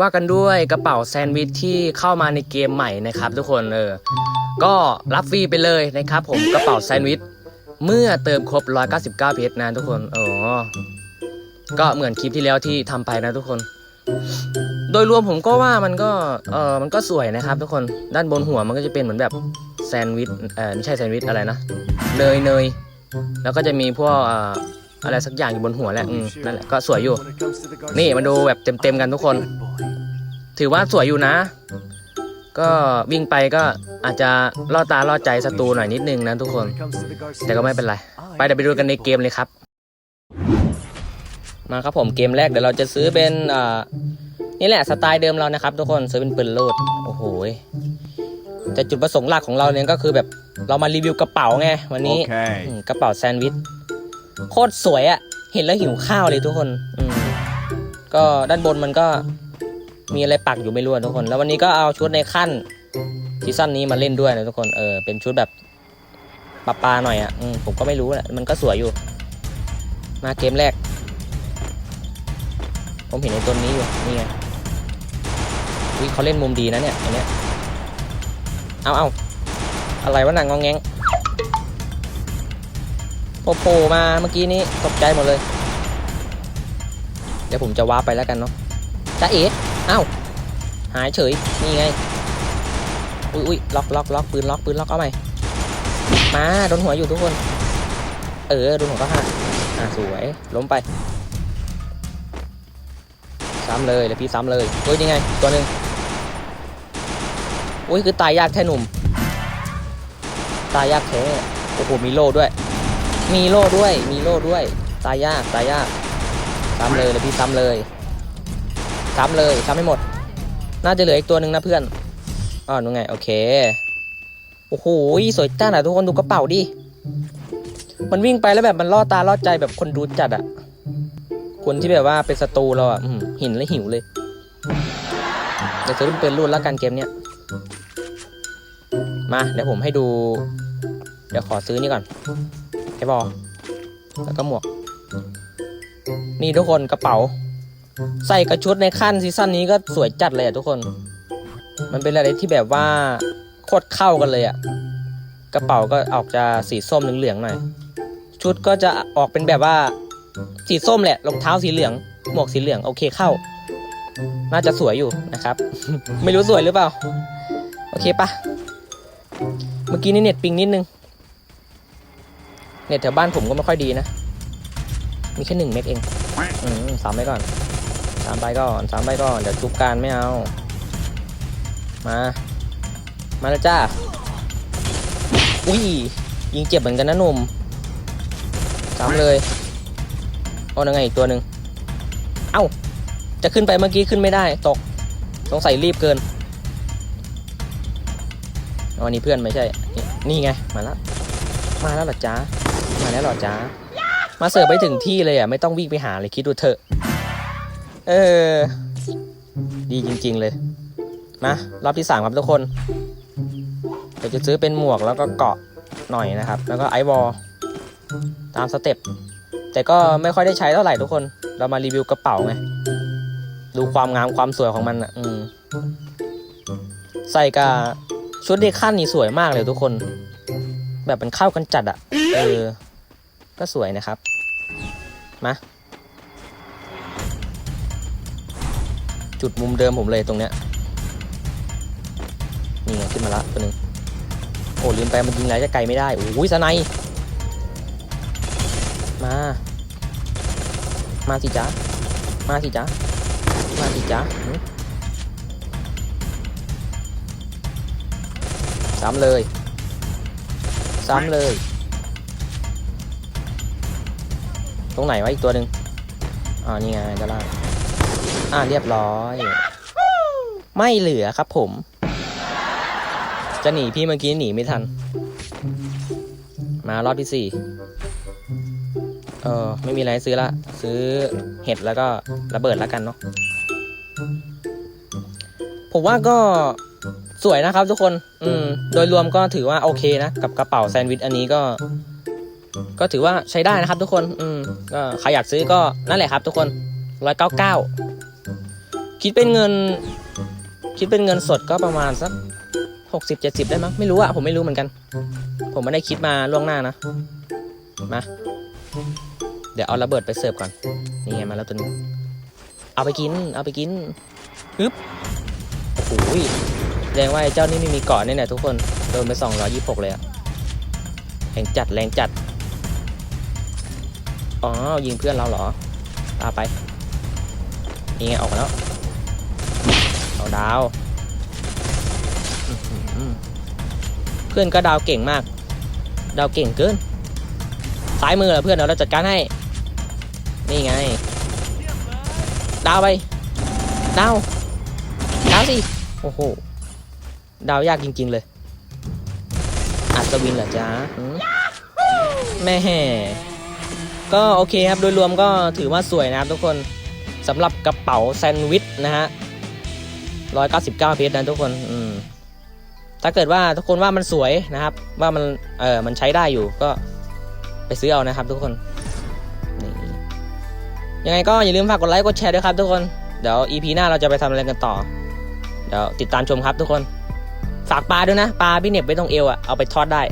ว่ากันด้วยกระเป๋าแซนด์วิชที่เข้ามาในเกมใหม่นะครับ ทุกคนเออก็รับฟรีไปเลยนะครับ ผมกระเป๋าแซนด์วิชเมื่อเติมครบ 199 เพชรนะทุกคนอ๋อก็เหมือนคลิปที่แล้วที่ทำไปนะทุกคน โดยรวมผมก็ว่ามันก็เออมันก็สวยนะครับ ทุกคนด้านบนหัวมันก็จะเป็นเหมือนแบบแซนด์วิชเออไม่ใช่แซนด์วิชอะไรนะเนยเนยแล้วก็จะมีพวกเอ่ออะไรสักอย่างอยู่บนหัวแหละอืมนั่นแหละก็สวยอยู่ นี่มาดูแบบเต็มๆกันทุกคน ถือว่าสวยอยู่นะ ก็วิ่งไปก็อาจจะล่อตาล่อใจศัตรูหน่อยนิดนึงนะทุกคน แต่ก็ไม่เป็นไร ไปเดี๋ยวไปดูกันในเกมเลยครับ มาครับผมเกมแรกเดี๋ยวเราจะซื้อเป็นอ่านี่แหละสไตล์เดิมเรานะครับทุกคนซื้อเป็นปืนโลดโอ้โหยแต่จุดประสงค์หลักของเราเนี่ยก็คือแบบเรามารีวิวกระเป๋าไงวันนี้ Okay. อืมกระเป๋าแซนด์วิช โคตรสวยอะ่ะ เห็นแล้วหิวข้าวเลยทุกคนอืมก็ด้านบนมันก็มีอะไรปักอยู่ไม่รู้อะทุกคน แล้ววันนี้ก็เอาชุดในขั้นซีซั่นนี้มาเล่นด้วยนะทุกคนเออเป็นชุดแบบปลาปลาหน่อยอะ่ะผมก็ไม่รู้แหละมันก็สวยอยู่ มาเกมแรก ผมเห็นในตัวนี้อยู่นี่ไงวิเขาเล่นมุมดีนะเนี่ยอันเนี้ยเอาเอาอะไรวะนังงองแงง โผล่มาเมื่อกี้นี้ตกใจหมดเลย เดี๋ยวผมจะว้าไปแล้วกันเนาะจ้าเอ๋เอ้าหายเฉย นี่ไง อุ้ยอุ้ยล็อกล็อกล็อกปืนล็อกปืนล็อกเอาใหม่ มาโดนหัวอยู่ทุกคน เออโดนหัวก็ห้าอะสวย ล้มไป ซ้ำเลยแล้วพี่ซ้ำเลยเฮ้ยยังไง ตัวหนึ่งอุ้ยคือตายยากแท้หนุ่ม ตายยากแท้โอ้โหมีโล่ด้วย มีโล่ด้วย มีโล่ด้วย ตายยาก ตายยาก ซ้ำเลยเลยพี่ซ้ำเลย ซ้ำเลยซ้ำให้หมด น่าจะเหลืออีกตัวหนึ่งนะเพื่อนอ๋อนู่นไง โอเค โอ้โห สวยจ้าอะทุกคนดูกระเป๋าดิ มันวิ่งไปแล้วแบบมันล่อตาล่อใจแบบคนดูจัดอะคนที่แบบว่าเป็นศัตรูเราอะอหินแล้วหิวเลยเดี๋ยวซื้อเป็นรุ่นแล้วกันเกมเนี้ย มา เดี๋ยวผมให้ดู เดี๋ยวขอซื้อนี่ก่อน ไอ้บอลแล้วก็หมวก นี่ทุกคนกระเป๋า ใส่กระชุดในขั้นซีซั่นนี้ก็สวยจัดเลยอะทุกคน มันเป็นอะไรที่แบบว่าโคตรเข้ากันเลยอะกระเป๋าก็ออกจะสีส้มเหลืองๆหน่อย ชุดก็จะออกเป็นแบบว่าสีส้มแหละรองเท้าสีเหลือง หมวกสีเหลืองโอเคเข้า น่าจะสวยอยู่นะครับ ไม่รู้สวยหรือเปล่า โอเคปะเมื่อกี้นี่เน็ตปิงนิดนึง เน็ตแถวบ้านผมก็ไม่ค่อยดีนะ มีแค่หนึ่งเมกเอง อืมสามไปก่อนสามใบก่อนสามใบก่อน เดี๋ยวจุบการไม่เอา มา มาแล้วจ้า อุ้ย ยิงเจ็บเหมือนกันนะหนุ่มสามเลยเอายังไงอีกตัวหนึ่งเอ้า จะขึ้นไปเมื่อกี้ขึ้นไม่ได้ ตก สงสัยรีบเกินอ๋อนี่เพื่อนไม่ใช่ นี่ไง มาแล้ว มาแล้วหรอจ๊ะ มาแล้วหรอจ๊ะมาเสิร์ฟไปถึงที่เลยอะไม่ต้องวิ่งไปหาเลยคิดดูเถอะ เออ ดีจริง ๆเลยมารอบที่สามครับทุกคนเดี๋ยวจะซื้อเป็นหมวกแล้วก็เกาะหน่อยนะครับ แล้วก็ไอวอลตามสเต็ปแต่ก็ไม่ค่อยได้ใช้เท่าไหร่ทุกคน เรามารีวิวกระเป๋าไง ดูความงามความสวยของมันอะ อืม ใส่กับชุดเดขั้นนี่สวยมากเลยทุกคน แบบมันเข้ากันจัดอะ เออ ก็สวยนะครับ มา จุดมุมเดิมผมเลยตรงเนี้ย นี่ไงขึ้นมาละตัวนึง โอ้ลืมไปมันยิงไรจะไกลไม่ได้ โอ้ยสไนมา มาสิจ๊ะมาสิจ๊ะมาสิจ๊ะหึซ้ำเลย ซ้ำเลย ตรงไหนวะอีกตัวหนึ่งอ่านี่ไงด้านล่างอ่าเรียบร้อย ไม่เหลือครับผม จะหนีพี่เมื่อกี้หนีไม่ทัน มารอบที่สี่เออไม่มีอะไรซื้อละ ซื้อเห็ดแล้วก็ระเบิดแล้วกันเนาะผมว่าก็ สวยนะครับทุกคน อืม โดยรวมก็ถือว่าโอเคนะ กับกระเป๋าแซนด์วิชอันนี้ก็ ก็ถือว่าใช้ได้นะครับ ทุกคน อืม ก็ใครอยากซื้อก็นั่นแหละครับ ทุกคนร้อยเก้าเก้าคิดเป็นเงิน คิดเป็นเงินสดก็ประมาณสักหกสิบเจ็ดสิบได้มั้งไม่รู้อะผมไม่รู้เหมือนกัน ผมไม่ได้คิดมาล่วงหน้านะมาเดี๋ยวเอาระเบิดไปเสิร์ฟก่อน นี่ไงมาแล้วตัวนึงเอาไปกิน เอาไปกินปึ๊บโอ้โห แสดงว่าไอ้เจ้านี่ไม่มีเกาะนี่แหละทุกคน โดนไปสองร้อยยี่สิบหกเลยอะแรงจัดแรงจัด อ๋อ ยิงเพื่อนเราเหรอ ตาไป นี่ไงออกมาแล้วเอาดาว เพื่อนก็ดาวเก่งมาก ดาวเก่งเกิน ซ้ายมือเหรอเพื่อนเดี๋ยวเราจัดการให้ นี่ไง ดาวไป ดาว ดาวสิ โอ้โห ดาวยากจริง ๆ เลย อัศวินเหรอจ๊ะแม่แห่ก็โอเคครับ โดยรวมก็ถือว่าสวยนะครับทุกคนสำหรับกระเป๋าแซนด์วิชนะฮะ199เพชรนะทุกคน อืม ถ้าเกิดว่าทุกคนว่ามันสวยนะครับ ว่ามัน เออมันใช้ได้อยู่ก็ไปซื้อเอานะครับ ทุกคนนี่ยังไงก็อย่าลืมฝากกดไลค์กดแชร์ด้วยครับ ทุกคน เดี๋ยว EP หน้าเราจะไปทำอะไรกันต่อ เดี๋ยวติดตามชมครับทุกคน ฝากปลาด้วยนะ ปลาพี่เหน็บไว้ตรงเอวอะเอาไปทอดได้